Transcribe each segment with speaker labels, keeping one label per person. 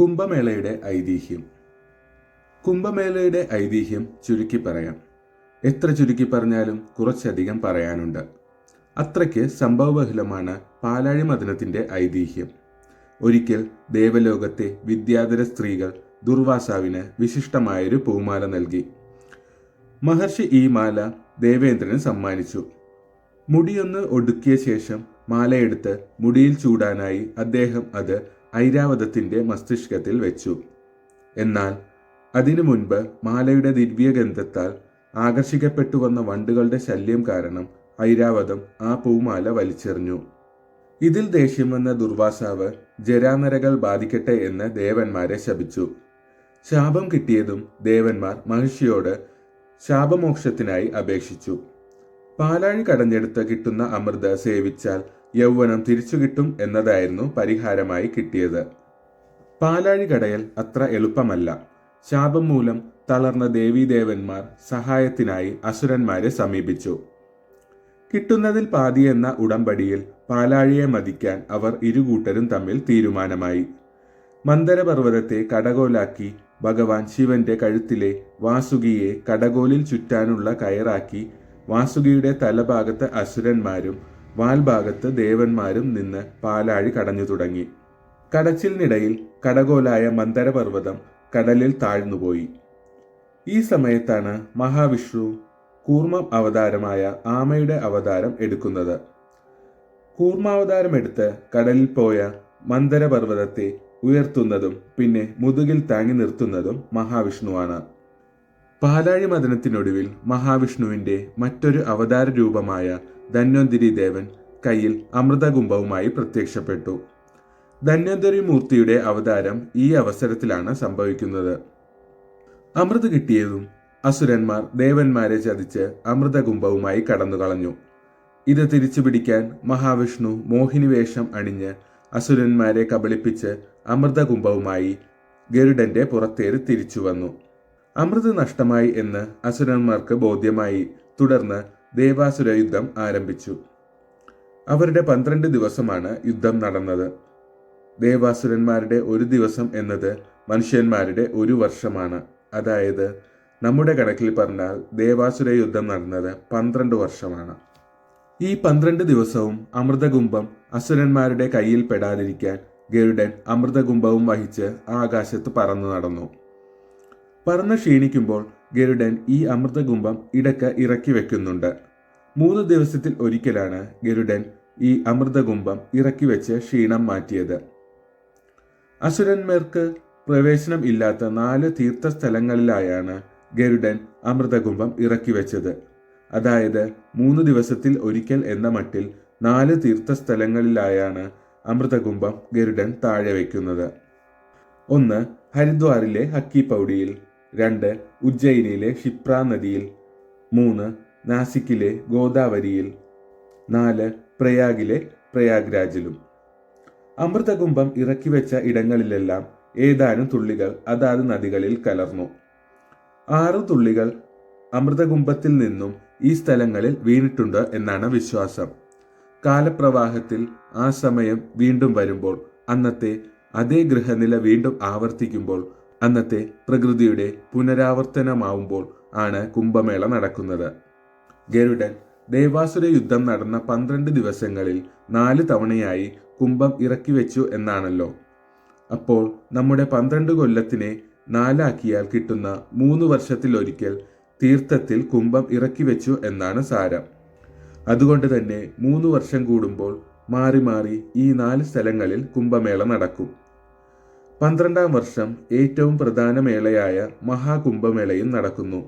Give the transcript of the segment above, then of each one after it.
Speaker 1: കുംഭമേളയുടെ ഐതിഹ്യം. കുംഭമേളയുടെ ഐതിഹ്യം ചുരുക്കി പറയാം. എത്ര ചുരുക്കി പറഞ്ഞാലും കുറച്ചധികം പറയാനുണ്ട്. അത്രയ്ക്ക് സംഭവബഹുലമാണ് പാലാഴി മദനത്തിന്റെ ഐതിഹ്യം. ഒരിക്കൽ ദേവലോകത്തെ വിദ്യാധര സ്ത്രീകൾ ദുർവാസാവിന് വിശിഷ്ടമായൊരു പൂമാല നൽകി. മഹർഷി ഈ മാല ദേവേന്ദ്രന് സമ്മാനിച്ചു. മുടിയൊന്ന് ഒടുക്കിയ ശേഷം മാലയെടുത്ത് മുടിയിൽ ചൂടാനായി അദ്ദേഹം അത് ഐരാവതത്തിന്റെ മസ്തിഷ്കത്തിൽ വെച്ചു. എന്നാൽ അതിനു മുൻപ് മാലയുടെ ദിവ്യഗന്ധത്താൽ ആകർഷിക്കപ്പെട്ടു വന്ന വണ്ടുകളുടെ ശല്യം കാരണം ഐരാവതം ആ പൂമാല വലിച്ചെറിഞ്ഞു. ഇതിൽ ദേഷ്യം വന്ന ദുർവാസാവ് ജരാനരകൾ ബാധിക്കട്ടെ എന്ന് ദേവന്മാരെ ശപിച്ചു. ശാപം കിട്ടിയതും ദേവന്മാർ മഹർഷിയോട് ശാപമോക്ഷത്തിനായി അപേക്ഷിച്ചു. പാലാഴി കടഞ്ഞെടുത്ത് കിട്ടുന്ന അമൃത സേവിച്ചാൽ യൗവനം തിരിച്ചു കിട്ടും എന്നതായിരുന്നു പരിഹാരമായി കിട്ടിയത്. പാലാഴി കടയൽ അത്ര എളുപ്പമല്ല. ശാപം മൂലം തളർന്ന ദേവീദേവന്മാർ സഹായത്തിനായി അസുരന്മാരെ സമീപിച്ചു. കിട്ടുന്നതിൽ പാതി എന്ന ഉടമ്പടിയിൽ പാലാഴിയെ മതിക്കാൻ അവർ ഇരുകൂട്ടരും തമ്മിൽ തീരുമാനമായി. മന്ദരപർവതത്തെ കടകോലാക്കി ഭഗവാൻ ശിവന്റെ കഴുത്തിലെ വാസുകിയെ കടകോലിൽ ചുറ്റാനുള്ള കയറാക്കി വാസുകിയുടെ തലഭാഗത്ത് അസുരന്മാരും വാൽഭാഗത്ത് ദേവന്മാരും നിന്ന് പാലാഴി കടഞ്ഞു തുടങ്ങി. കടച്ചിലിനിടയിൽ കടകോലായ മന്ദരപർവതം കടലിൽ താഴ്ന്നുപോയി. ഈ സമയത്താണ് മഹാവിഷ്ണു കൂർമ്മ അവതാരമായ ആമയുടെ അവതാരം എടുക്കുന്നത്. കൂർമാവതാരം എടുത്ത് കടലിൽ പോയ മന്ദരപർവതത്തെ ഉയർത്തുന്നതും പിന്നെ മുതുകിൽ താങ്ങി നിർത്തുന്നതും മഹാവിഷ്ണുവാണ്. പാലാഴി മദനത്തിനൊടുവിൽ മഹാവിഷ്ണുവിന്റെ മറ്റൊരു അവതാര രൂപമായ ധന്വന്തിരി ദേവൻ കയ്യിൽ അമൃതകുംഭവുമായി പ്രത്യക്ഷപ്പെട്ടു. ധന്വന്തരി മൂർത്തിയുടെ അവതാരം ഈ അവസരത്തിലാണ് സംഭവിക്കുന്നത്. അമൃത് കിട്ടിയതും അസുരന്മാർ ദേവന്മാരെ ചതിച്ച് അമൃതകുംഭവുമായി കടന്നു കളഞ്ഞു ഇത് തിരിച്ചു പിടിക്കാൻ മഹാവിഷ്ണു മോഹിനി വേഷം അണിഞ്ഞ് അസുരന്മാരെ കബളിപ്പിച്ച് അമൃതകുംഭവുമായി ഗരുഡന്റെ പുറത്തേറി തിരിച്ചു വന്നു അമൃത് നഷ്ടമായി എന്ന് അസുരന്മാർക്ക് ബോധ്യമായി. തുടർന്ന് ദേവാസുര യുദ്ധം ആരംഭിച്ചു. അവരുടെ പന്ത്രണ്ട് ദിവസമാണ് യുദ്ധം നടന്നത്. ദേവാസുരന്മാരുടെ ഒരു ദിവസം എന്നത് മനുഷ്യന്മാരുടെ ഒരു വർഷമാണ്. അതായത് നമ്മുടെ കണക്കിൽ പറഞ്ഞാൽ ദേവാസുര യുദ്ധം നടന്നത് പന്ത്രണ്ട് വർഷമാണ്. ഈ പന്ത്രണ്ട് ദിവസവും അമൃതകുംഭം അസുരന്മാരുടെ കയ്യിൽ പെടാതിരിക്കാൻ ഗരുഡൻ അമൃതകുംഭവും വഹിച്ച് ആകാശത്ത് പറന്നു നടന്നു. പറന്ന് ക്ഷീണിക്കുമ്പോൾ ഗരുഡൻ ഈ അമൃതകുംഭം ഇടയ്ക്ക് ഇറക്കി വെക്കുന്നുണ്ട്. മൂന്ന് ദിവസത്തിൽ ഒരിക്കലാണ് ഗരുഡൻ ഈ അമൃതകുംഭം ഇറക്കി വെച്ച് ക്ഷീണം മാറ്റിയത്. അസുരന്മാർക്ക് പ്രവേശനം ഇല്ലാത്ത നാല് തീർത്ഥസ്ഥലങ്ങളിലായാണ് ഗരുഡൻ അമൃതകുംഭം ഇറക്കി വെച്ചത്. അതായത് മൂന്ന് ദിവസത്തിൽ ഒരിക്കൽ എന്ന മട്ടിൽ നാല് തീർത്ഥസ്ഥലങ്ങളിലായാണ് അമൃതകുംഭം ഗരുഡൻ താഴെ വയ്ക്കുന്നത് ഒന്ന് ഹരിദ്വാറിലെ ഹക്കി പൗഡിയിൽ രണ്ട് ഉജ്ജയിനിയിലെ ക്ഷിപ്ര നദിയിൽ. മൂന്ന് നാസിക്കിലെ ഗോദാവരിയിൽ. നാല് പ്രയാഗിലെ പ്രയാഗ്രാജിലും. അമൃതകുംഭം ഇറക്കി വെച്ച ഇടങ്ങളിലെല്ലാം ഏതാനും തുള്ളികൾ അതാത് നദികളിൽ കലർന്നു. ആറു തുള്ളികൾ അമൃതകുംഭത്തിൽ നിന്നും ഈ സ്ഥലങ്ങളിൽ വീണിട്ടുണ്ട് എന്നാണ് വിശ്വാസം. കാലപ്രവാഹത്തിൽ ആ സമയം വീണ്ടും വരുമ്പോൾ അന്നത്തെ അതേ ഗൃഹനില വീണ്ടും ആവർത്തിക്കുമ്പോൾ അന്നത്തെ പ്രകൃതിയുടെ പുനരാവർത്തനമാവുമ്പോൾ ആണ് കുംഭമേള നടക്കുന്നത്. ഗരുഡൻ ദേവാസുര യുദ്ധം നടന്ന പന്ത്രണ്ട് ദിവസങ്ങളിൽ നാല് തവണയായി കുംഭം ഇറക്കി വെച്ചു എന്നാണല്ലോ. അപ്പോൾ നമ്മുടെ പന്ത്രണ്ട് കൊല്ലത്തിനെ നാലാക്കിയാൽ കിട്ടുന്ന മൂന്ന് വർഷത്തിലൊരിക്കൽ തീർത്ഥത്തിൽ കുംഭം ഇറക്കി വെച്ചു എന്നാണ് സാരം. അതുകൊണ്ട് തന്നെ മൂന്ന് വർഷം കൂടുമ്പോൾ മാറി മാറി ഈ നാല് സ്ഥലങ്ങളിൽ കുംഭമേള നടക്കും. പന്ത്രണ്ടാം വർഷം ഏറ്റവും പ്രധാന മേളയായ മഹാകുംഭമേളയും നടക്കുന്നു.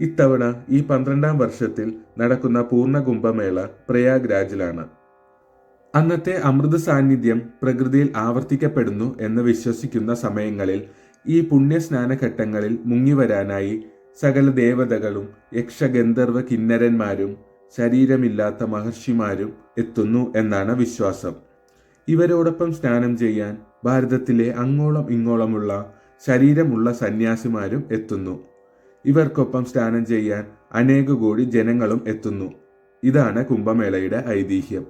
Speaker 1: ഇത്തവണ ഈ പന്ത്രണ്ടാം വർഷത്തിൽ നടക്കുന്ന പൂർണ കുംഭമേള പ്രയാഗ്രാജിലാണ്. അന്നത്തെ അമൃത സാന്നിധ്യം പ്രകൃതിയിൽ ആവർത്തിക്കപ്പെടുന്നു എന്ന് വിശ്വസിക്കുന്ന സമയങ്ങളിൽ ഈ പുണ്യസ്നാനഘട്ടങ്ങളിൽ മുങ്ങിവരാനായി സകല ദേവതകളും യക്ഷഗന്ധർവ കിന്നരന്മാരും ശരീരമില്ലാത്ത മഹർഷിമാരും എത്തുന്നു എന്നാണ് വിശ്വാസം. ഇവരോടൊപ്പം സ്നാനം ചെയ്യാൻ ഭാരതത്തിലെ അങ്ങോളം ഇങ്ങോളമുള്ള ശരീരമുള്ള സന്യാസിമാരും എത്തുന്നു. ഇവർക്കൊപ്പം സ്നാനം ചെയ്യാൻ അനേക കോടി ജനങ്ങളും എത്തുന്നു. ഇതാണ് കുംഭമേളയുടെ ഐതിഹ്യം.